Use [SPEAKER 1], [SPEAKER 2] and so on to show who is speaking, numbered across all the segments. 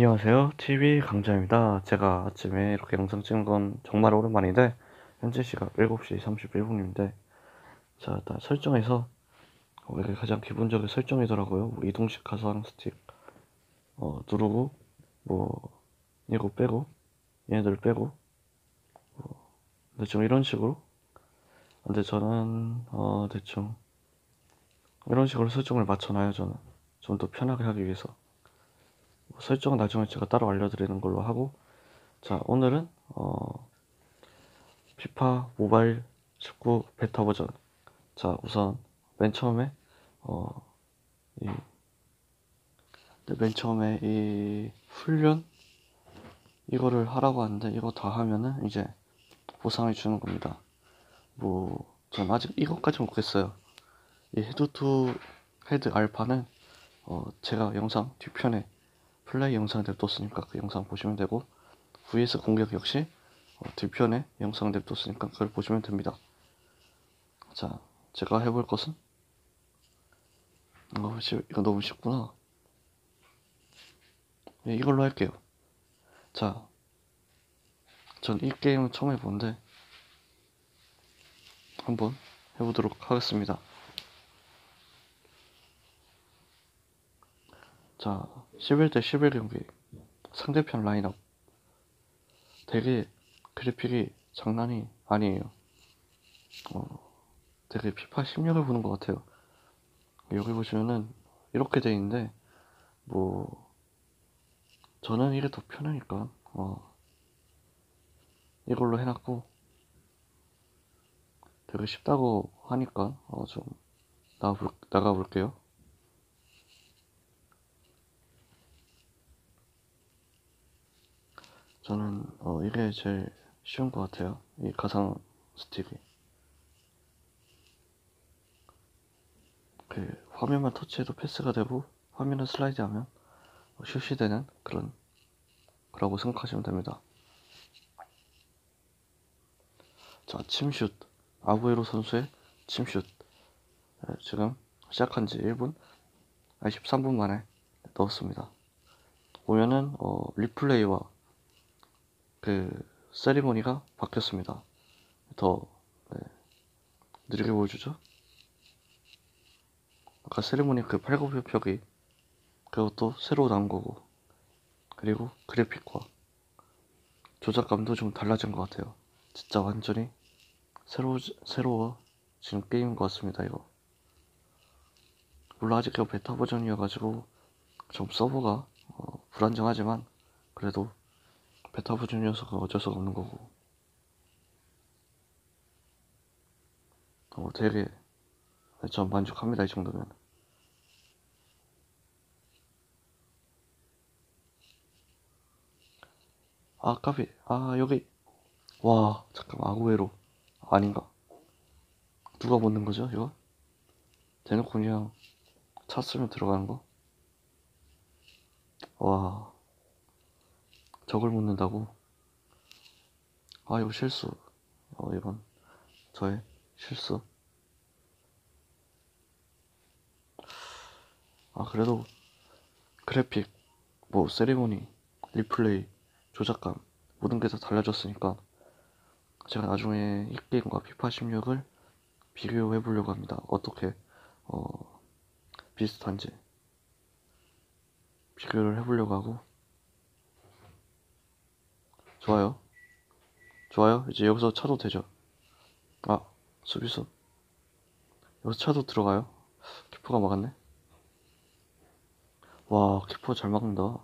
[SPEAKER 1] 안녕하세요. TV 강자입니다. 제가 아침에 이렇게 영상 찍은 건 정말 오랜만인데, 현재 시각 7시 31분인데, 자, 일단 설정에서, 어, 이게 가장 기본적인 설정이더라고요. 뭐 이동식 가상 스틱, 어, 누르고, 뭐, 이거 빼고, 얘네들 빼고, 뭐, 대충 이런 식으로. 근데 저는, 어, 대충, 이런 식으로 설정을 맞춰놔요, 저는. 좀 더 편하게 하기 위해서. 설정은 나중에 제가 따로 알려드리는 걸로 하고. 자 오늘은 어 피파 모바일 19 베타 버전. 자 우선 맨 처음에 어 이 맨 처음에 이 훈련 이거를 하라고 하는데 이거 다 하면은 이제 보상을 주는 겁니다. 뭐 전 아직 이것까지 못했어요. 이 헤드2 헤드 알파는 어 제가 영상 뒤편에 플레이 영상 냅뒀으니까 그 영상 보시면 되고 vs 공격 역시 어, 뒤편에 영상 냅뒀으니까 그걸 보시면 됩니다. 자, 제가 해볼 것은 어, 이거 너무 쉽구나. 네, 이걸로 할게요. 자, 전 이 게임을 처음 해보는데 한번 해보도록 하겠습니다. 자, 11대 11 경기 상대편 라인업 되게 그래픽이 장난이 아니에요. 어, 되게 피파 16을 보는 것 같아요. 여기 보시면은 이렇게 돼 있는데 뭐 저는 이게 더 편하니까 어, 이걸로 해놨고 되게 쉽다고 하니까 어, 좀 나가, 나가 볼게요. 저는 어, 이게 제일 쉬운 것 같아요. 이 가상 스틱이. 그 화면만 터치해도 패스가 되고 화면을 슬라이드하면 슛이 되는 그런 거라고 생각하시면 됩니다. 자, 침슛. 아구에로 선수의 침슛. 네, 지금 시작한 지 1분, 아니 13분 만에 넣었습니다. 보면은 어, 리플레이와 그 세리머니가 바뀌었습니다. 더 네, 느리게 보여주죠. 아까 세리머니 그 팔굽혀펴기 그것도 새로 나온 거고 그리고 그래픽과 조작감도 좀 달라진 것 같아요. 진짜 완전히 새로 새로워진 게임인 것 같습니다. 이거 물론 아직 베타 버전이어가지고 좀 서버가 어, 불안정하지만 그래도 베타 버전이어서 어쩔 수가 없는 거고. 어, 되게 전 만족합니다 이 정도면. 아 까비 아 여기. 와 잠깐만. 아구에로. 아닌가? 누가 먹는 거죠 이거? 대놓고 그냥 찼으면 들어가는 거? 와. 적을 묻는다고? 아 이거 실수. 어 이건 저의 실수. 아 그래도 그래픽 뭐 세리머니 리플레이 조작감 모든 게 다 달라졌으니까 제가 나중에 이 게임과 피파 16을 비교해 보려고 합니다. 어떻게 어 비슷한지 비교를 해 보려고 하고 좋아요. 좋아요. 이제 여기서 차도 되죠. 아, 수비수. 여기서 차도 들어가요. 키퍼가 막았네. 와, 키퍼 잘 막는다.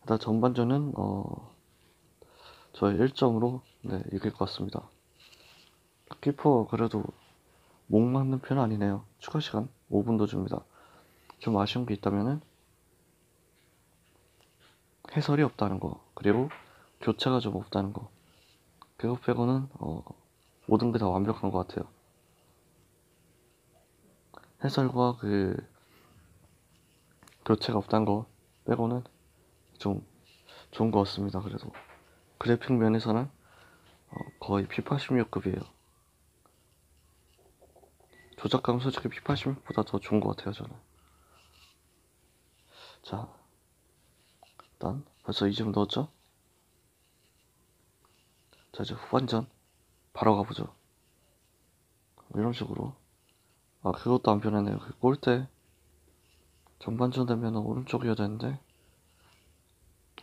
[SPEAKER 1] 일단 전반전은, 어, 저희 1점으로, 네, 이길 것 같습니다. 키퍼 그래도 목 막는 편은 아니네요. 추가 시간 5분 더 줍니다. 좀 아쉬운 게 있다면은, 해설이 없다는 거 그리고 교체가 좀 없다는 거. 그거 빼고는 어, 모든 게 다 완벽한 것 같아요. 해설과 그 교체가 없다는 거 빼고는 좀 좋은 것 같습니다 그래도. 그래픽 면에서는 어, 거의 피파 16급이에요. 조작감 솔직히 피파 16보다 더 좋은 것 같아요 저는. 자, 일단 벌써 2점 넣었죠? 자, 이제 후반전 바로 가보죠. 이런 식으로. 아, 그것도 안 변했네요. 그 골대 전반전 되면 오른쪽이어야 되는데,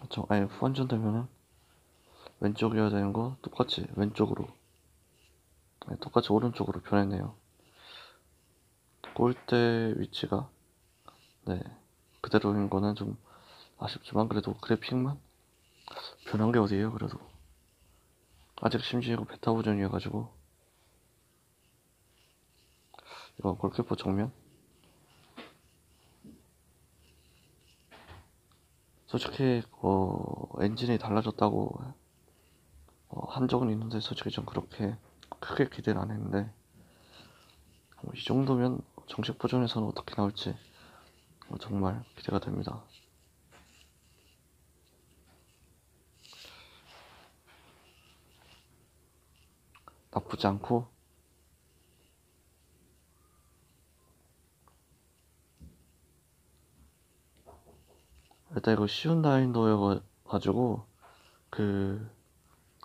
[SPEAKER 1] 저, 아니, 후반전 되면은 왼쪽이어야 되는 거 똑같이 왼쪽으로. 네, 똑같이 오른쪽으로 변했네요. 골대 위치가, 네, 그대로인 거는 좀 아쉽지만, 그래도 그래픽만 변한 게 어디예요, 그래도. 아직 심지어 베타 버전이어가지고, 이거 골키퍼 정면? 솔직히 어, 엔진이 달라졌다고 어, 한 적은 있는데 솔직히 전 그렇게 크게 기대는 안 했는데 어, 이 정도면 정식 버전에서는 어떻게 나올지 어, 정말 기대가 됩니다. 나쁘지 않고. 일단 이거 쉬운 난이도여 가지고 그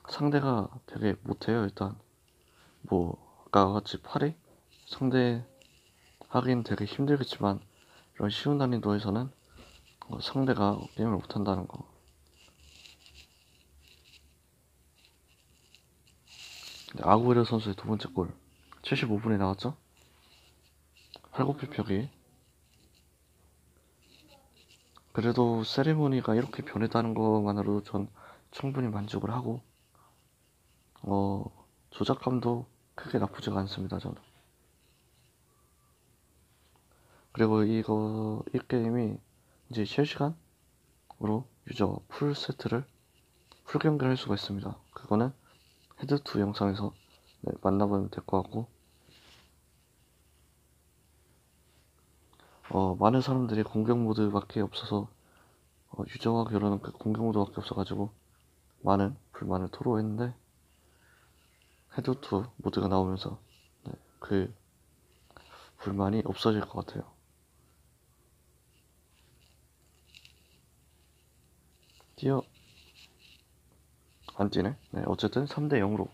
[SPEAKER 1] 상대가 되게 못해요 일단. 뭐 아까 같이 파리 상대 하긴 되게 힘들겠지만 이런 쉬운 난이도에서는 어, 상대가 게임을 못한다는 거 근데 아구에로 선수의 두 번째 골. 75분에 나왔죠? 팔굽혀펴기. 그래도 세리머니가 이렇게 변했다는 것만으로도 전 충분히 만족을 하고 어 조작감도 크게 나쁘지가 않습니다 저는. 그리고 이거 이 게임이 이제 실시간으로 유저 풀 세트를 풀 경기를 할 수가 있습니다. 그거는 헤드2 영상에서 네, 만나보면 될 것 같고 어, 많은 사람들이 공격 모드밖에 없어서 어, 유저와 결혼은 그 공격 모드밖에 없어가지고 많은 불만을 토로했는데 헤드2 모드가 나오면서 네, 그 불만이 없어질 것 같아요. 뛰어 안 뛰네. 네, 어쨌든 3대 0으로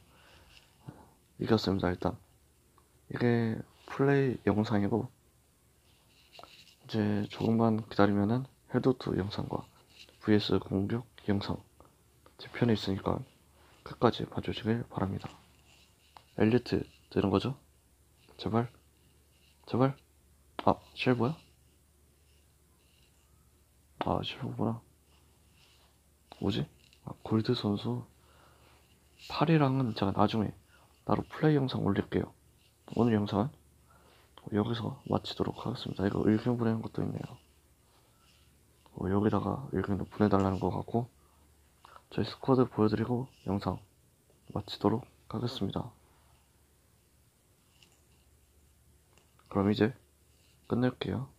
[SPEAKER 1] 이겼습니다. 일단 이게 플레이 영상이고 이제 조금만 기다리면은 헤드2 영상과 vs 공격 영상 제 편에 있으니까 끝까지 봐주시길 바랍니다. 엘리트 되는 거죠? 제발 제발 아 실버야? 아 실버구나 뭐지? 아, 골드 선수 8이랑은 제가 나중에 따로 플레이 영상 올릴게요. 오늘 영상은 여기서 마치도록 하겠습니다. 이거 의견 보내는 것도 있네요. 어, 여기다가 의견을 보내달라는 것 같고 저희 스쿼드 보여드리고 영상 마치도록 하겠습니다. 그럼 이제 끝낼게요.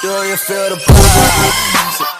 [SPEAKER 2] Do you feel the vibe?